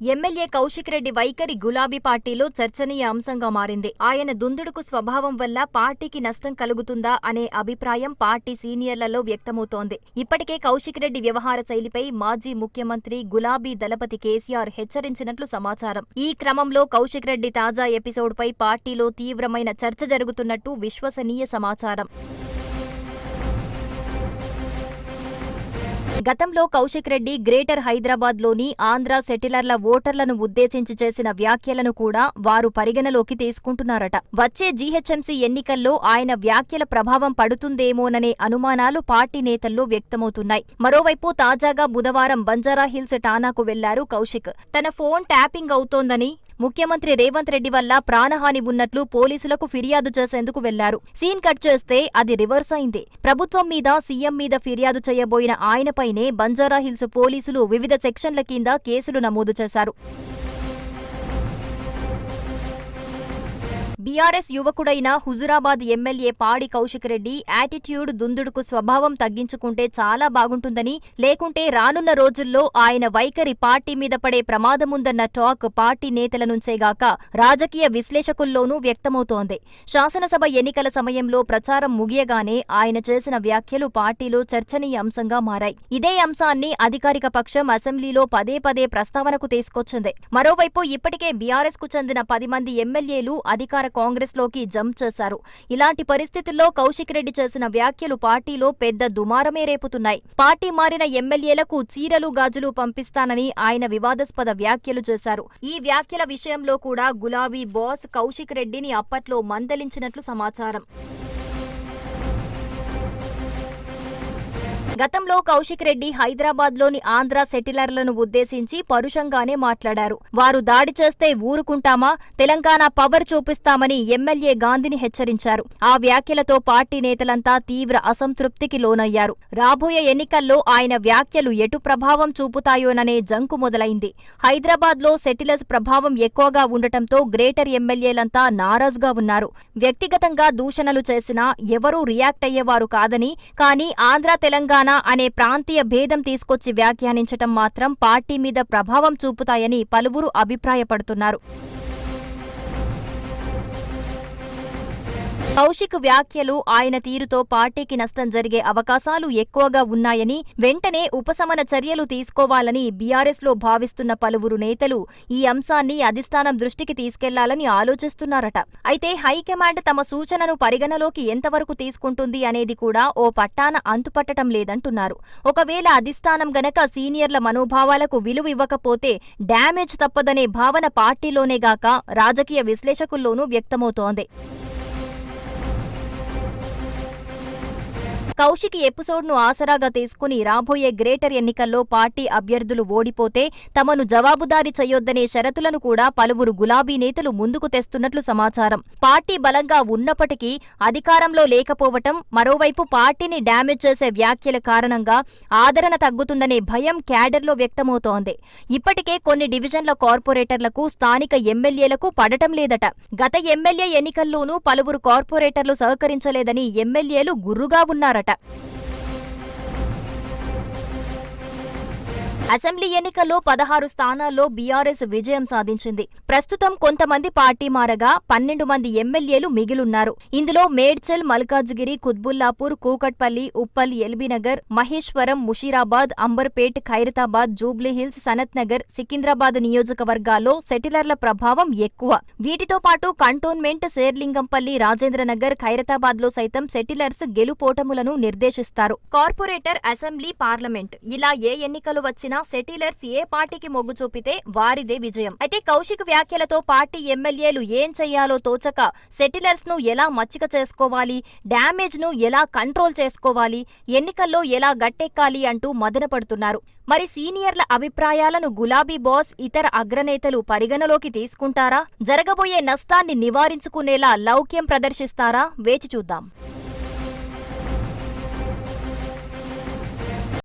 MLA Kaushik Reddy వైఖరి గులాబీ పార్టీలో చర్చనీయ అంశంగా మారింది. ఆయన దుందుడుకు స్వభావం వల్ల పార్టీకి నష్టం కలుగుతుందా అనే అభిప్రాయం పార్టీ సీనియర్లలో వ్యక్తమవుతోంది. ఇప్పటికే కౌశిక్ రెడ్డి వ్యవహార శైలిపై మాజీ ముఖ్యమంత్రి గులాబీ దళపతి కేసీఆర్ హెచ్చరించినట్లు సమాచారం. ఈ క్రమంలో కౌశిక్ రెడ్డి తాజా ఎపిసోడ్పై పార్టీలో తీవ్రమైన చర్చ జరుగుతున్నట్టు విశ్వసనీయ సమాచారం. గతంలో కౌశిక్ రెడ్డి గ్రేటర్ హైదరాబాద్లోని ఆంధ్ర సెటిలర్ల ఓటర్లను ఉద్దేశించి చేసిన వ్యాఖ్యలను కూడా వారు పరిగణలోకి తీసుకుంటున్నారట. వచ్చే జీహెచ్ఎంసీ ఎన్నికల్లో ఆయన వ్యాఖ్యల ప్రభావం పడుతుందేమోననే అనుమానాలు పార్టీ నేతల్లో వ్యక్తమవుతున్నాయి. మరోవైపు తాజాగా బుధవారం బంజారాహిల్స్ టానాకు వెళ్ళారు కౌశిక్. తన ఫోన్ ట్యాపింగ్ అవుతోందని ముఖ్యమంత్రి రేవంత్ రెడ్డి వల్ల ప్రాణహాని ఉన్నట్లు పోలీసులకు ఫిర్యాదు చేసేందుకు వెళ్ళారు. సీన్ కట్ చేస్తే అది రివర్స్ అయింది. ప్రభుత్వం మీద సీఎం మీద ఫిర్యాదు చేయబోయిన ఆయనపైనే బంజారాహిల్స్ పోలీసులు వివిధ సెక్షన్ల కింద కేసులు నమోదు చేశారు. బీఆర్ఎస్ యువకుడైన హుజురాబాద్ ఎమ్మెల్యే పాడి కౌశిక్ రెడ్డి యాటిట్యూడ్ దుందుడుకు స్వభావం తగ్గించుకుంటే చాలా బాగుంటుందని లేకుంటే రానున్న రోజుల్లో ఆయన వైఖరి పార్టీ మీద పడే ప్రమాదముందన్న టాక్ పార్టీ నేతల నుంచేగాక రాజకీయ విశ్లేషకుల్లోనూ వ్యక్తమవుతోంది. శాసనసభ ఎన్నికల సమయంలో ప్రచారం ముగియగానే ఆయన చేసిన వ్యాఖ్యలు పార్టీలో చర్చనీయ అంశంగా మారాయి. ఇదే అంశాన్ని అధికారిక పక్షం అసెంబ్లీలో పదే పదే ప్రస్తావనకు తీసుకొచ్చింది. మరోవైపు ఇప్పటికే బీఆర్ఎస్కు చెందిన పది మంది ఎమ్మెల్యేలు అధికార కాంగ్రెస్లోకి జంప్ చేశారు. ఇలాంటి పరిస్థితుల్లో కౌశిక్ రెడ్డి చేసిన వ్యాఖ్యలు పార్టీలో పెద్ద దుమారమే రేపుతున్నాయి. పార్టీ మారిన ఎమ్మెల్యేలకు చీరలు గాజులు పంపిస్తానని ఆయన వివాదాస్పద వ్యాఖ్యలు చేశారు. ఈ వ్యాఖ్యల విషయంలో కూడా గులాబీ బాస్ కౌశిక్ రెడ్డిని అప్పట్లో మందలించినట్లు సమాచారం. గతంలో కౌశిక్ రెడ్డి హైదరాబాద్లోని ఆంధ్ర సెటిలర్లను ఉద్దేశించి పరుషంగానే మాట్లాడారు. వారు దాడి చేస్తే ఊరుకుంటామా తెలంగాణ పవర్ చూపిస్తామని ఎమ్మెల్యే గాంధీని హెచ్చరించారు. ఆ వ్యాఖ్యలతో పార్టీ నేతలంతా తీవ్ర అసంతృప్తికి లోనయ్యారు. రాబోయే ఎన్నికల్లో ఆయన వ్యాఖ్యలు ఎటు ప్రభావం చూపుతాయోననే జంకు మొదలైంది. హైదరాబాద్లో సెటిలర్స్ ప్రభావం ఎక్కువగా ఉండటంతో గ్రేటర్ ఎమ్మెల్యేలంతా నారాజ్గా ఉన్నారు. వ్యక్తిగతంగా దూషణలు చేసినా ఎవరూ రియాక్ట్ అయ్యేవారు కాదని కానీ ఆంధ్ర తెలంగాణ అనే ప్రాంతీయ భేదం తీసుకొచ్చి వ్యాఖ్యానించటం మాత్రం పార్టీ మీద ప్రభావం చూపుతాయని పలువురు అభిప్రాయపడుతున్నారు. కౌశిక్ వ్యాఖ్యలు ఆయన తీరుతో పార్టీకి నష్టం జరిగే అవకాశాలు ఎక్కువగా ఉన్నాయని వెంటనే ఉపశమన చర్యలు తీసుకోవాలని బీఆర్ఎస్లో భావిస్తున్న పలువురు నేతలు ఈ అంశాన్ని అధిష్టానం దృష్టికి తీసుకెళ్ళాలని ఆలోచిస్తున్నారట. అయితే హైకమాండ్ తమ సూచనను పరిగణలోకి ఎంతవరకు తీసుకుంటుంది అనేది కూడా ఓ పట్టాన అంతుపట్టడం లేదంటున్నారు. ఒకవేళ అధిష్టానం గనక సీనియర్ల మనోభావాలకు విలువ ఇవ్వకపోతే డ్యామేజ్ తప్పదనే భావన పార్టీలోనే గాక రాజకీయ విశ్లేషకుల్లోనూ వ్యక్తమవుతోంది. కౌశిక్ ఎపిసోడ్ను ఆసరాగా తీసుకుని రాబోయే గ్రేటర్ ఎన్నికల్లో పార్టీ అభ్యర్థులు ఓడిపోతే తమను జవాబుదారీ చేయొద్దనే షరతులను కూడా పలువురు గులాబీ నేతలు ముందుకు తెస్తున్నట్లు సమాచారం. పార్టీ బలంగా ఉన్నప్పటికీ అధికారంలో లేకపోవటం మరోవైపు పార్టీని డ్యామేజ్ చేసే వ్యాఖ్యల కారణంగా ఆదరణ తగ్గుతుందనే భయం క్యాడర్లో వ్యక్తమవుతోంది. ఇప్పటికే కొన్ని డివిజన్ల కార్పొరేటర్లకు స్థానిక ఎమ్మెల్యేలకు పడటం లేదట. గత ఎమ్మెల్యే ఎన్నికల్లోనూ పలువురు కార్పొరేటర్లు సహకరించలేదని ఎమ్మెల్యేలు గుర్రుగా ఉన్నారట. presenta. అసెంబ్లీ ఎన్నికల్లో పదహారు స్థానాల్లో బీఆర్ఎస్ విజయం సాధించింది. ప్రస్తుతం కొంతమంది పార్టీ మారగా పన్నెండు మంది ఎమ్మెల్యేలు మిగిలున్నారు. ఇందులో మేడ్చల్ మల్కాజ్గిరి కుత్బుల్లాపూర్ కూకట్పల్లి ఉప్పల్ ఎల్బీనగర్ మహేశ్వరం ముషీరాబాద్ అంబర్పేట్ ఖైరతాబాద్ జూబ్లీహిల్స్ సనత్ నగర్ సికింద్రాబాద్ నియోజకవర్గాల్లో సెటిలర్ల ప్రభావం ఎక్కువ. వీటితో పాటు కంటోన్మెంట్ శేర్లింగంపల్లి రాజేంద్రనగర్ ఖైరతాబాద్లో సైతం సెటిలర్స్ గెలుపోటములను నిర్దేశిస్తారు. Corporator assembly parliament. ఇలా ఏ ఎన్నికలు వచ్చినా సెటిలర్స్ ఏ పార్టీకి మొగ్గు చూపితే వారిదే విజయం. అయితే కౌశిక్ వ్యాఖ్యలతో పార్టీ ఎమ్మెల్యేలు ఏం చెయ్యాలో తోచక సెటిలర్స్ను ఎలా మచ్చిక చేసుకోవాలి డ్యామేజ్ను ఎలా కంట్రోల్ చేసుకోవాలి ఎన్నికల్లో ఎలా గట్టెక్కాలి అంటూ మదనపడుతున్నారు. మరి సీనియర్ల అభిప్రాయాలను గులాబీ బాస్ ఇతర అగ్రనేతలు పరిగణలోకి తీసుకుంటారా? జరగబోయే నష్టాన్ని నివారించుకునేలా లౌక్యం ప్రదర్శిస్తారా? వేచి చూద్దాం.